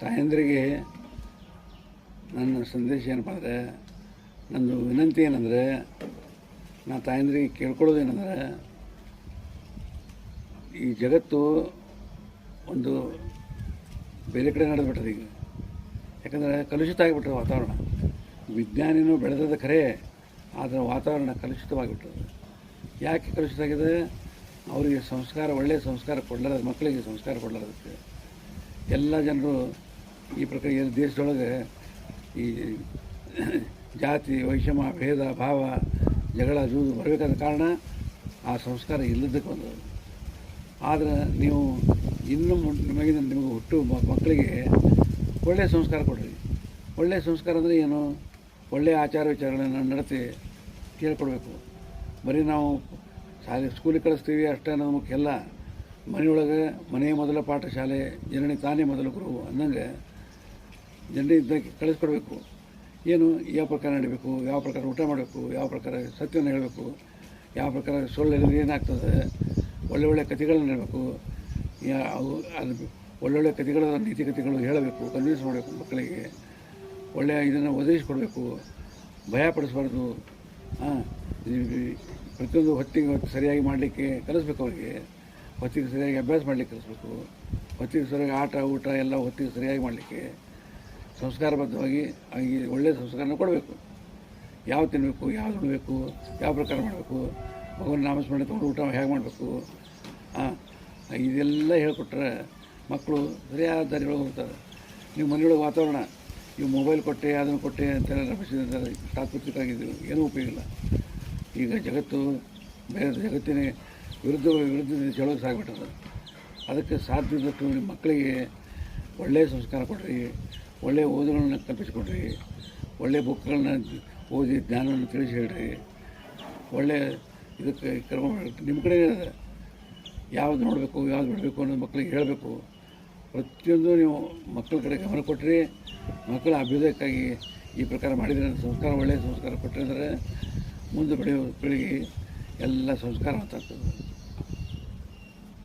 ತಾಯಂದ್ರಿಗೆ ನನ್ನ ಸಂದೇಶ ಏನಪ್ಪ ಅಂದರೆ, ನಂದು ವಿನಂತಿ ಏನಂದರೆ, ನಾ ತಾಯಂದ್ರಿಗೆ ಕೇಳ್ಕೊಳ್ಳೋದೇನೆಂದರೆ ಈ ಜಗತ್ತು ಒಂದು ಬೇರೆ ಕಡೆ ನಡೆದುಬಿಟ್ಟದೆ ಈಗ. ಯಾಕಂದರೆ ಕಲುಷಿತ ಆಗಿಬಿಟ್ಟದೆ ವಾತಾವರಣ. ವಿಜ್ಞಾನಿನೂ ಬೆಳೆದದ ಖರೆ, ಆದರೆ ವಾತಾವರಣ ಕಲುಷಿತವಾಗಿಬಿಟ್ಟದೆ. ಯಾಕೆ ಕಲುಷಿತ ಆಗಿದೆ? ಅವರಿಗೆ ಸಂಸ್ಕಾರ, ಒಳ್ಳೆಯ ಸಂಸ್ಕಾರ ಕೊಡ್ಲಾರ ಮಕ್ಕಳಿಗೆ ಸಂಸ್ಕಾರ ಕೊಡಲಾರದಕ್ಕೆ ಎಲ್ಲ ಜನರು ಈ ಪ್ರಕಾರ ಏನು ದೇಶದೊಳಗೆ ಈ ಜಾತಿ, ವೈಷಮ, ಭೇದ, ಭಾವ, ಜಗಳ, ಜೂದು ಬರಬೇಕಾದ ಕಾರಣ ಆ ಸಂಸ್ಕಾರ ಇಲ್ಲದಕ್ಕೆ ಬಂದದ್ದು. ಆದರೆ ನೀವು ಇನ್ನು ನಿಮಗಿನ ನಿಮಗೆ ಹುಟ್ಟು ಮಕ್ಕಳಿಗೆ ಒಳ್ಳೆಯ ಸಂಸ್ಕಾರ ಕೊಡ್ರಿ. ಒಳ್ಳೆಯ ಸಂಸ್ಕಾರ ಅಂದರೆ ಏನು? ಒಳ್ಳೆಯ ಆಚಾರ ವಿಚಾರಗಳನ್ನು ನಡೆಸಿ ಕೇಳ್ಕೊಡ್ಬೇಕು. ಬರೀ ನಾವು ಶಾಲೆ, ಸ್ಕೂಲಿಗೆ ಕಳಿಸ್ತೀವಿ ಅಷ್ಟೇ ಅನ್ನೋದು ಮುಖ್ಯ ಮನೆಯೊಳಗೆ ಮನೆಯ ಮೊದಲ ಪಾಠ ಶಾಲೆ ಜನನಿ ತಾನೇ ಮೊದಲ ಗುರು ಅನ್ನಂಗೆ ಜನರಿಂದ ಕಳಿಸ್ಕೊಡ್ಬೇಕು. ಏನು, ಯಾವ ಪ್ರಕಾರ ನಡಿಬೇಕು, ಯಾವ ಪ್ರಕಾರ ಊಟ ಮಾಡಬೇಕು, ಯಾವ ಪ್ರಕಾರ ಸತ್ಯವನ್ನು ಹೇಳಬೇಕು, ಯಾವ ಪ್ರಕಾರ ಸೊಳ್ಳೆಯಲ್ಲಿ ಏನಾಗ್ತದೆ, ಒಳ್ಳೆ ಒಳ್ಳೆ ಕಥೆಗಳನ್ನ ಹೇಳಬೇಕು ಅವು ಒಳ್ಳೊಳ್ಳೆ ಕಥೆಗಳ, ನೀತಿ ಕಥೆಗಳು ಹೇಳಬೇಕು ಕನ್ವಿನ್ಸ್ ಮಾಡಬೇಕು ಮಕ್ಕಳಿಗೆ ಒಳ್ಳೆಯ ಇದನ್ನು ಒದಗಿಸ್ಕೊಡ್ಬೇಕು, ಭಯ ಪಡಿಸ್ಬಾರ್ದು ಹಾಂ ಪ್ರತಿಯೊಂದು ಹೊತ್ತಿಗೆ ಹೊತ್ತು ಸರಿಯಾಗಿ ಮಾಡಲಿಕ್ಕೆ ಕಲಿಸ್ಬೇಕು ಅವರಿಗೆ, ಹೊತ್ತಿಗೆ ಸರಿಯಾಗಿ ಅಭ್ಯಾಸ ಮಾಡಲಿಕ್ಕೆ ಕಲಿಸ್ಬೇಕು, ಹೊತ್ತಿಗೆ ಸರಿಯಾಗಿ ಆಟ, ಊಟ ಎಲ್ಲ ಹೊತ್ತಿಗೆ ಸರಿಯಾಗಿ ಮಾಡಲಿಕ್ಕೆ. ಸಂಸ್ಕಾರಬದ್ಧವಾಗಿ ಅವರಿಗೆ ಒಳ್ಳೆಯ ಸಂಸ್ಕಾರನ ಕೊಡಬೇಕು. ಯಾವ್ದು ತಿನ್ನಬೇಕು ಯಾವ್ದು ಉಡಬೇಕು ಯಾವ ಪ್ರಕಾರ ಮಾಡಬೇಕು ಮಗುವನ್ನು ನಾಮಸ್ಮರಣೆ ತೊಗೊಂಡು ಊಟ ಹೇಗೆ ಮಾಡಬೇಕು ಇದೆಲ್ಲ ಹೇಳ್ಕೊಟ್ರೆ ಮಕ್ಕಳು ಸರಿಯಾದ ದಾರಿಗಳು ಹೋಗ್ತಾರೆ. ನೀವು ಮನೆಯೊಳಗೆ ವಾತಾವರಣ, ನೀವು ಮೊಬೈಲ್ ಕೊಟ್ಟೆ, ಅದನ್ನು ಕೊಟ್ಟೆ ಅಂತೆಲ್ಲ ರಮಿಸಿದ್ರೆ ತಾತ್ವಿಕವಾಗಿದ್ದು ಏನೂ ಉಪಯೋಗ ಇಲ್ಲ. ಈಗ ಜಗತ್ತು, ಬೇರೆ ಜಗತ್ತಿನ ವಿರುದ್ಧ ವಿರುದ್ಧ ಚಳುವಳಿ ಸಾಗ್ಬಿಟ್ಟದ. ಅದಕ್ಕೆ ಸಾಧ್ಯದಷ್ಟು ಮಕ್ಕಳಿಗೆ ಒಳ್ಳೆಯ ಸಂಸ್ಕಾರ ಕೊಡ್ರಿ. ಒಳ್ಳೆಯ ಓದುಗಳನ್ನ ಕಲ್ಪಿಸ್ಕೊಡ್ರಿ. ಒಳ್ಳೆಯ ಬುಕ್ಗಳನ್ನ ಓದಿ ಜ್ಞಾನವನ್ನು ತಿಳಿಸಿ ಹೇಳ್ರಿ ಒಳ್ಳೆಯ ಇದಕ್ಕೆ ಕ್ರಮ. ನಿಮ್ಮ ಕಡೆ ಯಾವ್ದು ನೋಡಬೇಕು, ಯಾವ್ದು ಬಿಡಬೇಕು ಅನ್ನೋದು ಮಕ್ಕಳಿಗೆ ಹೇಳಬೇಕು. ಪ್ರತಿಯೊಂದು ನೀವು ಮಕ್ಕಳ ಕಡೆ ಗಮನ ಕೊಟ್ಟರೆ ಮಕ್ಕಳ ಅಭ್ಯುದಯಕ್ಕಾಗಿ ಈ ಪ್ರಕಾರ ಮಾಡಿದರೆ ಸಂಸ್ಕಾರ ಒಳ್ಳೆಯ ಸಂಸ್ಕಾರ ಕೊಟ್ಟರೆ ಅಂದರೆ ಮುಂದೆ ಬೆಳೆಯೋ ಪೀಳಿಗೆ ಎಲ್ಲ ಸಂಸ್ಕಾರವಂತಾಗ್ತದೆ